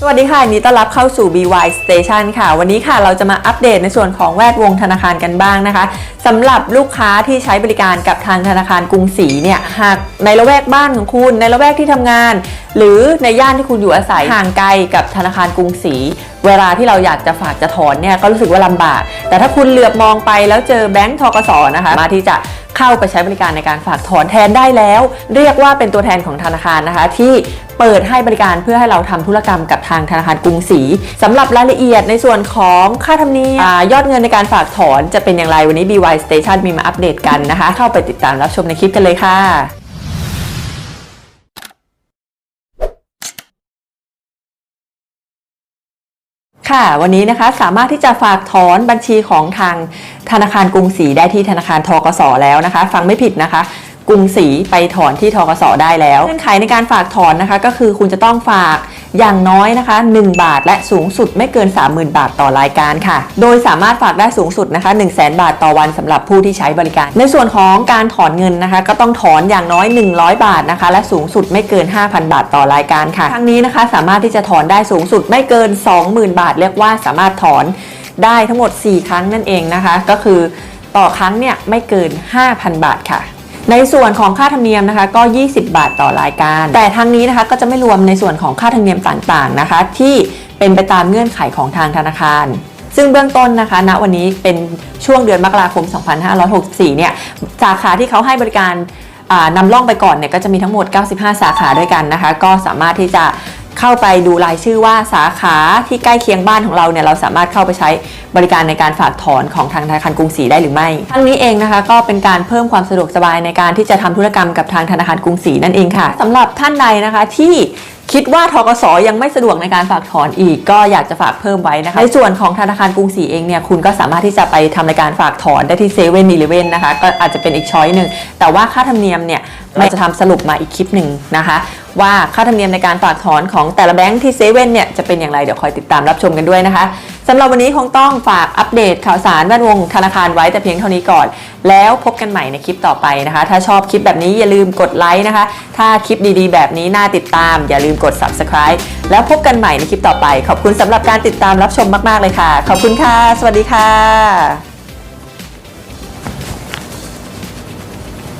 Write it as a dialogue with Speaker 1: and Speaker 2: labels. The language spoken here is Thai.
Speaker 1: สวัสดีค่ะนดีต้อนรับเข้าสู่ BY Station ค่ะ วันนี้ค่ะเราจะมาอัปเดตในส่วนของแวดวงธนาคารกันบ้างนะคะสำหรับลูกค้าที่ใช้บริการกับทางธนาคารกรุงศรีเนี่ยหากในละแวกบ้านของคุณ ในละแวกที่ทำงาน หรือในย่านที่คุณอยู่อาศัยห่างไกลกับธนาคารกรุงศรีเวลาที่เราอยากจะฝากจะถอนเนี่ยก็รู้สึกว่าลำบาก แต่ถ้าคุณเหลือบมองไปแล้วเจอแบงก์ทกสนะคะมาที่จะ เข้าไปใช้บริการในการฝากถอนแทนได้แล้ว เรียกว่าเป็นตัวแทนของธนาคารนะคะ ที่เปิดให้บริการเพื่อให้เราทำธุรกรรมกับทางธนาคารกรุงศรีสำหรับรายละเอียดในส่วนของค่าธรรมเนียมยอดเงินในการฝากถอนจะเป็นอย่างไรวันนี้ BY Station มีมาอัปเดตกันนะคะ เข้าไปติดตามรับชมในคลิปกันเลยค่ะ ค่ะ วันนี้นะคะสามารถที่จะฝากถอนบัญชีของทางธนาคารกรุงศรีได้ที่ธนาคารทกสแล้วนะคะ ฟังไม่ผิดนะคะ กรุงศรีไปถอนที่ทกสได้แล้วเงื่อนไขในการฝากถอนนะคะ ก็คือคุณจะต้องฝากอย่างน้อยนะคะ 1 บาทและสูงสุดไม่เกิน 30,000 บาทต่อรายการค่ะ โดยสามารถฝากได้สูงสุดนะคะ 1 0 0 0 0แบาทต่อวันสำหรับผู้ที่ใช้บริการ ในส่วนของการถอนเงินนะคะ ก็ต้องถอนอย่างน้อย 100 บาทนะคะ และสูงสุดไม่เกิน 5,000 บาทต่อรายการค่ะทั้งนี้นะคะ สามารถที่จะถอนได้สูงสุดไม่เกิน 20,000 บาท เรียกว่าสามารถถอนได้ทั้งหมด 4 ครั้งนั่นเองนะคะ ก็คือต่อครั้งเนี่ยไม่เกิน 5,000 บาทค่ะ ในส่วนของค่าธรรมเนียมนะคะก็ 20 บาทต่อรายการ แต่ทั้งนี้นะคะก็จะไม่รวมในส่วนของค่าธรรมเนียมต่างๆนะคะ ที่เป็นไปตามเงื่อนไขของทางธนาคาร ซึ่งเบื้องต้นนะคะ ณวันนี้เป็นช่วงเดือนมกราคม 2564 เนี่ยสาขาที่เขาให้บริการนำล่องไปก่อนเนี่ยก็จะมีทั้งหมด 95 สาขาด้วยกันนะคะ ก็สามารถที่จะเข้าไปดูรายชื่อว่าสาขาที่ใกล้เคียงบ้านของเราเนี่ยเราสามารถเข้าไปใช้ บริการในการฝากถอนของทางธนาคารกรุงศรีได้หรือไม่ทั้งนี้เองนะคะ ก็เป็นการเพิ่มความสะดวกสบายในการที่จะทำธุรกรรมกับทางธนาคารกรุงศรีนั่นเองค่ะสำหรับท่านใดนะคะที่คิดว่าทกสยังไม่สะดวกในการฝากถอนอีก ก็อยากจะฝากเพิ่มไว้นะคะ ในส่วนของธนาคารกรุงศรีเองเนี่ยคุณก็สามารถที่จะไปทำในการฝากถอนได้ที่เซเว่นอีเลเว่นนะคะก็อาจจะเป็นอีกช้อยหนึ่งแต่ว่าค่าธรรมเนียมเนี่ยเราจะทำสรุปมาอีกคลิปหนึ่งนะคะ ว่าค่าธรรมเนียมในการฝากถอนของแต่ละแบงค์ที่เซเว่นเนี่ยจะเป็นอย่างไรเดี๋ยวคอยติดตามรับชมกันด้วยนะคะ สำหรับวันนี้คงต้องฝากอัปเดตข่าวสารแวดวงธนาคารไว้แต่เพียงเท่านี้ก่อน แล้วพบกันใหม่ในคลิปต่อไปนะคะ ถ้าชอบคลิปแบบนี้อย่าลืมกดไลค์นะคะ ถ้าคลิปดีๆ แบบนี้น่าติดตาม อย่าลืมกด subscribe แล้วพบกันใหม่ในคลิปต่อไป ขอบคุณสำหรับการติดตามรับชมมากๆเลยค่ะ ขอบคุณค่ะ สวัสดีค่ะ